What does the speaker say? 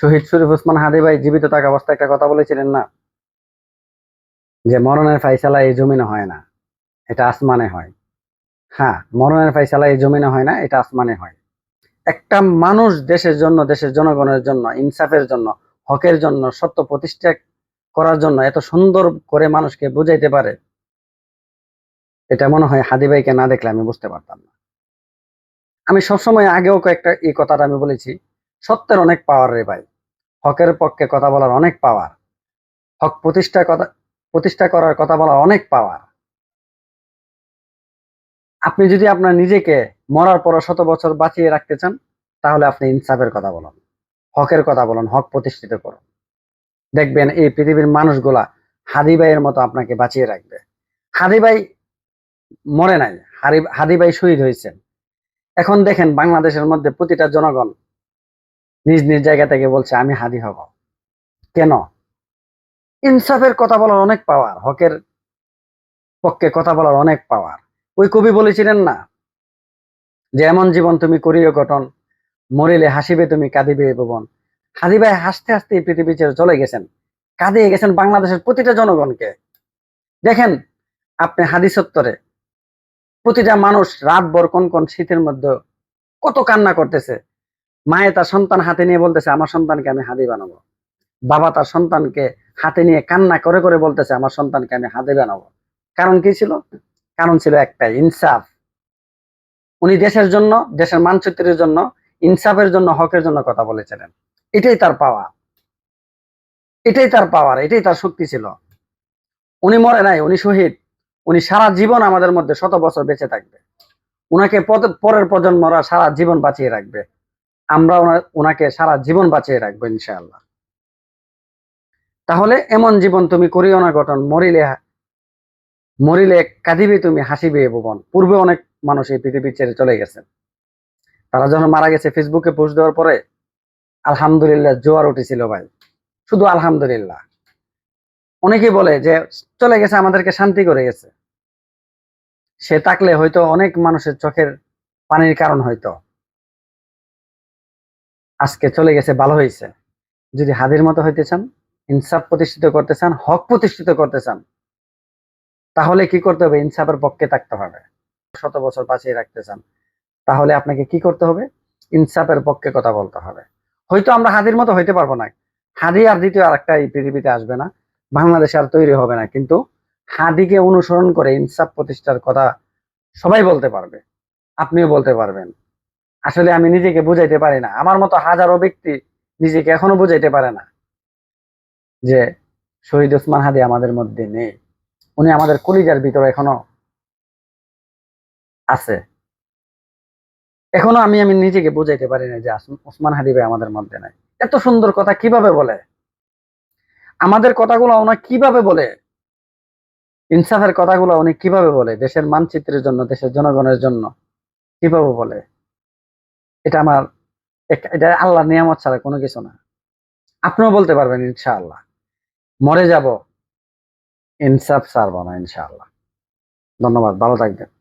শহীদ শরীফ ওসমান হাদি ভাই জীবিত থাকা অবস্থায় একটা কথা বলেছিলেন না? যে মরণের ফাইসালা এই জমিনে হয় না, এটা আসমানে হয়। হ্যাঁ মরণের ফাইসালা এই জমিনে হয় না, এটা আসমানে হয়। একটা মানুষ দেশের জন্য, দেশের জনগণের জন্য, ইনসাফের জন্য, হকের জন্য, সত্য প্রতিষ্ঠা করার জন্য এত সুন্দর করে মানুষকে বুঝাইতে পারে, এটা মনে হয় হাদি ভাইকে না দেখলে আমি বুঝতে পারতাম না। আমি সবসময় আগেও কয়েকটা এই কথাটা আমি বলেছি, সত্যের অনেক পাওয়ার রে ভাই। হকের পক্ষে কথা বলার অনেক পাওয়ার হক প্রতিষ্ঠা কথা, প্রতিষ্ঠা করার কথা বলার অনেক পাওয়ার আপনি যদি আপনার নিজেকে মরার পর শত বছর বাঁচিয়ে রাখতে চান, তাহলে আপনি ইনসাফের কথা বলুন, হকের কথা বলুন, হক প্রতিষ্ঠিত করুন। দেখবেন এই পৃথিবীর মানুষগুলা হাদি ভাইয়ের মতো আপনাকে বাঁচিয়ে রাখবে। হাদি ভাই মরে নাই, হারি, হাদি ভাই শহীদ হয়েছেন। এখন দেখেন বাংলাদেশের মধ্যে প্রতিটা জনগণ নিজ নিজ জায়গা থেকে বলছে, আমি হাদি হব। কেন? ইনসাফের কথা বলার অনেক পাওয়ার হকের পক্ষে কথা বলার অনেক পাওয়ার ওই কবি বলেছিলেন না যে, এমন জীবন তুমি করিও গঠন মরিলে হাসিবে তুমি, কাঁদিবে ভুবন। হাদি ভাই হাসতে হাসতে এই পৃথিবী ছেড়ে চলে গেছেন। কাঁদিয়ে গেছেন বাংলাদেশের প্রতিটা জনগণকে। দেখেন, আপনি হাদি সত্তরে প্রতিটা মানুষ রাত ভর কোন কোন শীতের মধ্যে কত কান্না করতেছে। মায়ে তার সন্তান হাতে নিয়ে বলতেছে, আমার সন্তানকে আমি হাদি বানাবো। বাবা তার সন্তানকে হাতে নিয়ে কান্না করে করে বলতেছে, আমার সন্তানকে আমি হাদি বানাবো। কারণ কি ছিল? কারণ ছিল একটাই ইনসাফ। উনি দেশের জন্য, দেশের মানচিত্রের জন্য, ইনসাফের জন্য, হকের জন্য কথা বলেছিলেন। এটাই তার পাওয়া। এটাই তার পাওয়ার, এটাই তার শক্তি ছিল। উনি মরে নাই, উনি শহীদ। উনি সারা জীবন আমাদের মধ্যে শত বছর বেঁচে থাকবে। উনাকে পরের প্রজন্মরা সারা জীবন বাঁচিয়ে রাখবে। আমরা ওনাকে সারা জীবন বাঁচিয়ে রাখব, ইনশাআল্লাহ। তাহলে এমন জীবন তুমি করিও না, গঠন। মরিলে মরিলে কাঁদিবে তুমি, হাসিবে ভুবন। পূর্বে অনেক মানুষ এই পৃথিবী ছেড়ে চলে গেছেন তারা যখন মারা গেছে ফেসবুকে পোস্ট দেওয়ার পরে, আলহামদুলিল্লাহ জোয়ার উঠেছিল ভাই। শুধু আলহামদুলিল্লাহ। অনেকে বলে যে, চলে গেছে, আমাদেরকে শান্তি করে গেছে। সে থাকলে হয়তো অনেক মানুষের চোখের পানির কারণ হয়তো। আজকে চলে গেছে, ভালো হয়েছে। যদি হাদির মতো হইতে চান, ইনসাফ প্রতিষ্ঠিত করতে চান, হক প্রতিষ্ঠিত করতে চান, তাহলে কি করতে হবে? ইনসাফের পক্ষে থাকতে হবে। শত বছর বাঁচিয়ে রাখতে চান, তাহলে আপনাকে কি করতে হবে? ইনসাফের পক্ষে কথা বলতে হবে। হয়তো আমরা হাদির মতো হইতে পারব না। হাদি আর দ্বিতীয় আরেকটা এই পৃথিবীতে আসবে না, বাংলাদেশে আর তৈরি হবে না, কিন্তু হাদিকে অনুসরণ করে ইনসাফ প্রতিষ্ঠার কথা সবাই বলতে পারবে, আপনিও বলতে পারবেন। আসলে আমি নিজেকে বুঝাইতে পারি না। আমার মতো হাজারো ব্যক্তি নিজেকে এখনও বুঝাইতে পারে না যে শহীদ ওসমান হাদি আমাদের মধ্যে নেই। উনি আমাদের কলিজার ভিতরে এখনও আছে। এখনও আমি আমি নিজেকে বুঝাইতে পারি না যে ওসমান হাদি ভাই আমাদের মধ্যে নাই। এত সুন্দর কথা কীভাবে বলে? আমাদের কথাগুলো ওনা কীভাবে বলে? ইনসাফের কথাগুলো উনি কীভাবে বলে? দেশের মানচিত্রের জন্য, দেশের জনগণের জন্য কীভাবে বলে? এটা আমার এটা আল্লাহ নিয়ামত ছাড়া কোনো কিছু না। আপনিও বলতে পারবেন, ইনশাআল্লাহ। মরে যাব, ইনসাফ ছাড়বো না, ইনশাআল্লাহ। ধন্যবাদ, ভালো থাকবেন।